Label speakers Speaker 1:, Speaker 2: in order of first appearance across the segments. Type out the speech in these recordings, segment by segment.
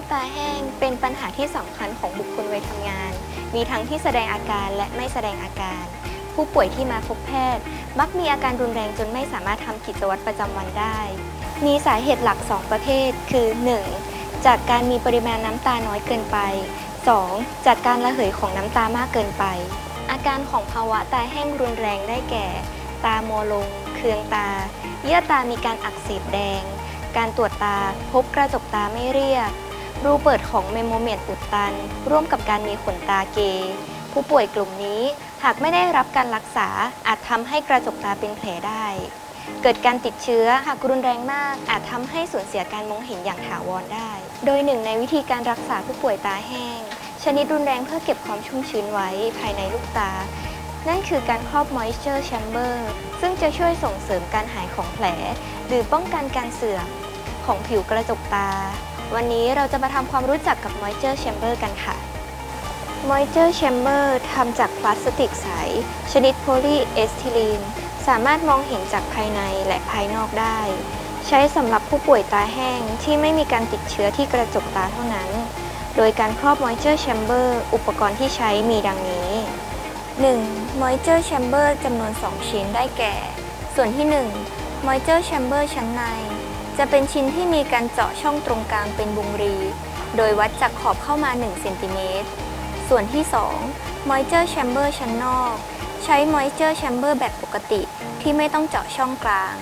Speaker 1: คตาที่สำคัญของบุคคลวัยทำงาน มีทั้งที่แสดงอาการและไม่แสดงอาการ ผู้ป่วยที่มาพบแพทย์ มักมีอาการรุนแรงจนไม่สามารถทำกิจวัตรประจำวันได้ มีสาเหตุหลัก 2 ประเภท คือ 1. จากการมีปริมาณน้ำตาน้อยเกินไป 2. จากการระเหยของน้ำตามากเกินไป อาการของภาวะตาแห้งรุนแรงได้แก่ ตามัวลง เคืองตา เยื่อตามีการอักเสบแดง การตรวจตาพบกระจกตาไม่เรียบ รูเปิดของเมโมเมตอุดตัน ร่วมกับการมีขนตาเกผู้ป่วยกลุ่มนี้หากไม่ได้รับการรักษาอาจทำให้กระจกตาเป็นแผลได้ เกิดการติดเชื้อหากรุนแรงมาก อาจทำให้สูญเสียการมองเห็นอย่างถาวรได้ โดยหนึ่งในวิธีการรักษาผู้ป่วยตาแห้ง ชนิดรุนแรงเพื่อเก็บความชุ่มชื้นไว้ภายในลูกตา นั่นคือการครอบ moisture chamber ซึ่งจะช่วยส่งเสริมการหายของแผล หรือป้องกันการเสื่อมของผิวกระจกตา วันนี้เราจะมาทำความรู้จักกับ moisture chamber กันค่ะ moisture chamber ทำจากพลาสติกใส ชนิดโพลีเอสทิลีน สามารถมองเห็นจากภายในและภายนอกได้ ใช้สำหรับผู้ป่วยตาแห้งที่ไม่มีการติดเชื้อที่กระจกตาเท่านั้น โดยการครอบ moisture chamber อุปกรณ์ที่ใช้มีดังนี้ 1. moisture chamber จำนวน 2 ชิ้นได้แก่ ส่วนที่ 1 moisture chamber ชั้นใน จะเป็นชิ้นที่มีการเจาะช่องตรงกลางเป็นวงรี โดยวัดจากขอบเข้ามา1เซนติเมตร ส่วนที่ 2 moisture chamber ชั้นนอก ใช้ moisture chamber แบบปกติที่ไม่ต้องเจาะช่องกลาง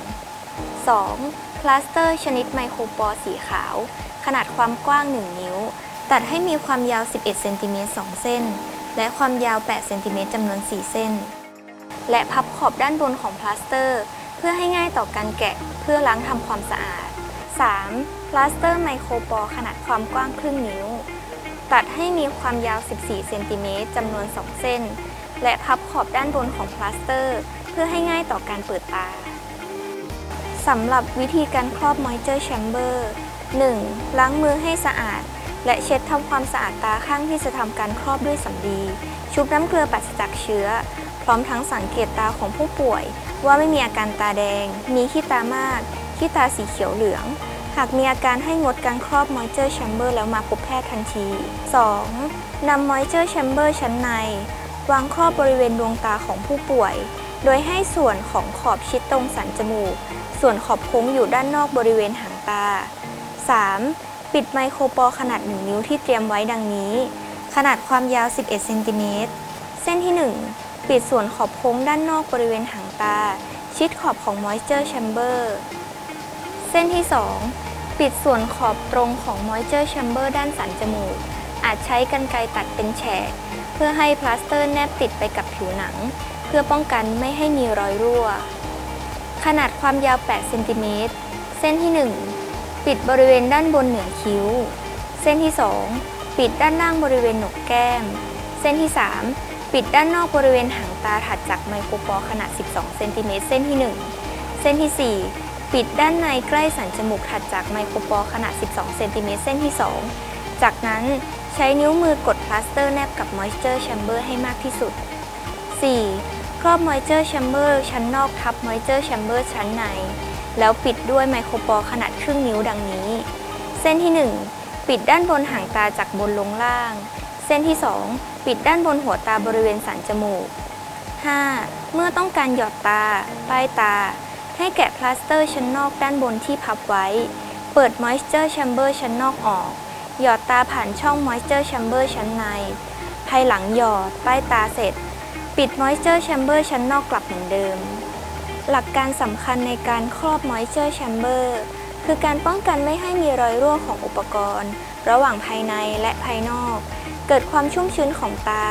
Speaker 1: 2. พลาสเตอร์ชนิดไมโครปอร์สีขาว ขนาดความกว้าง 1 นิ้ว ตัดให้มีความยาว 11เซนติเมตร2เส้น และความยาว8เซนติเมตรจำนวน 4 เส้น และพับขอบด้านบนของพลาสเตอร์ พื่อให้ง่ายต่อการแกะเพื่อล้างทำความสะอาด 3. พลาสเตอร์ไมโครปอร์ขนาดความกว้างครึ่งนิ้ว ตัดให้มีความยาว 14 เซนติเมตรจำนวน 2 เส้น และพับขอบด้านบนของพลาสเตอร์ เพื่อให้ง่ายต่อการเปิดตาสำหรับวิธีการครอบ moisture chamber 1. ล้างมือให้สะอาด และเช็ดทำความสะอาดตาข้างที่จะทำการครอบด้วยสำลี ชุบน้ำเกลือปราศจากเชื้อ พร้อมทั้งสังเกตตาของผู้ป่วย ว่าไม่มีอาการตาแดง มีขี้ตามาก ขี้ตาสีเขียวเหลือง หากมีอาการให้งดการครอบ moisture chamber แล้วมาพบแพทย์ทันที 2. นำ moisture chamber ชั้นใน วางครอบบริเวณดวงตาของผู้ป่วย โดยให้ส่วนของขอบชิดตรงสันจมูก ส่วนขอบโค้งอยู่ด้านนอกบริเวณหางตา 3. ปิดไมโครปอขนาด 1 นิ้วที่เตรียมไว้ดังนี้ ขนาดความยาว 11 เซนติเมตร เส้นที่ 1 ปิดส่วนขอบโค้งด้านนอกบริเวณหางตา ชิดขอบของ moisture chamber เส้นที่ 2 ปิดส่วนขอบตรงของ moisture chamber ด้านสันจมูก อาจใช้กรรไกรตัดเป็นแฉก เพื่อให้พลาสเตอร์แนบติดไปกับผิวหนัง เพื่อป้องกันไม่ให้มีรอยรั่ว ขนาดความยาว 8 เซนติเมตร เส้นที่ 1 ปิดบริเวณด้านบนเหนือคิ้ว เส้นที่ 2 ปิดด้านล่างบริเวณหนกแก้ม เส้นที่ 3 ปิดด้านนอกบริเวณหางตาถัดจากไมโครปอขนาด 12 เซนติเมตรเส้นที่ 1 เส้นที่ 4 ปิดด้านในใกล้สันจมูกถัดจากไมโครปอขนาด 12 เซนติเมตรเส้นที่ 2 จากนั้นใช้นิ้วมือกดพลาสเตอร์แนบกับ moisture chamber ให้มากที่สุด 4. ครอบ moisture chamber ชั้นนอกทับ moisture chamber ชั้นใน แล้วปิดด้วยไมโครปอขนาดครึ่งนิ้วดังนี้ เส้นที่ 1 ปิดด้านบนหางตาจากบนลงล่าง เส้นที่ 2 ปิดด้านบนหัวตาบริเวณสันจมูก 5. เมื่อต้องการหยอดตาป้ายตา ให้แกะพลาสเตอร์ชั้นนอกด้านบนที่พับไว้ เปิด moisture chamber ชั้นนอกออก หยอดตาผ่านช่อง moisture chamber ชั้นใน ภายหลังหยอดป้ายตาเสร็จ ปิด moisture chamber ชั้นนอกกลับเหมือนเดิม หลักการสำคัญในการครอบ moisture chamber คือการป้องกันไม่ให้มีรอยรั่วของอุปกรณ์ ระหว่างภายในและภายนอก เกิดความชุ่มชื้นของตา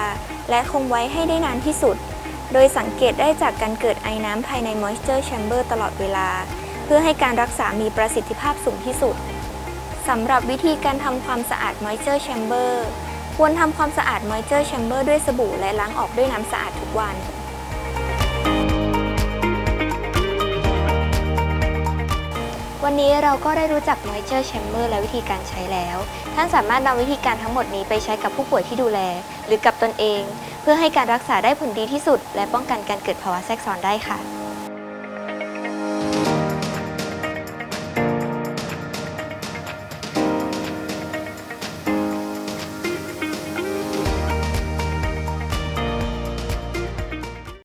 Speaker 1: และคงไว้ให้ได้นานที่สุด โดยสังเกตได้จากการเกิดไอน้ำภายใน moisture chamber ตลอดเวลา เพื่อให้การรักษามีประสิทธิภาพสูงที่สุดสำหรับวิธีการทำความสะอาด moisture chamber ควรทำความสะอาด moisture chamber ด้วยสบู่และล้างออกด้วยน้ำสะอาดทุกวัน วันนี้เราก็ได้รู้จัก moisture chamber และวิธีการใช้แล้ว ท่านสามารถนำวิธีการทั้งหมดนี้ไปใช้กับผู้ป่วยที่ดูแล หรือกับตนเอง เพื่อให้การรักษาได้ผลดีที่สุด และป้องกันการเกิดภาวะแทรกซ้อนได้ค่ะ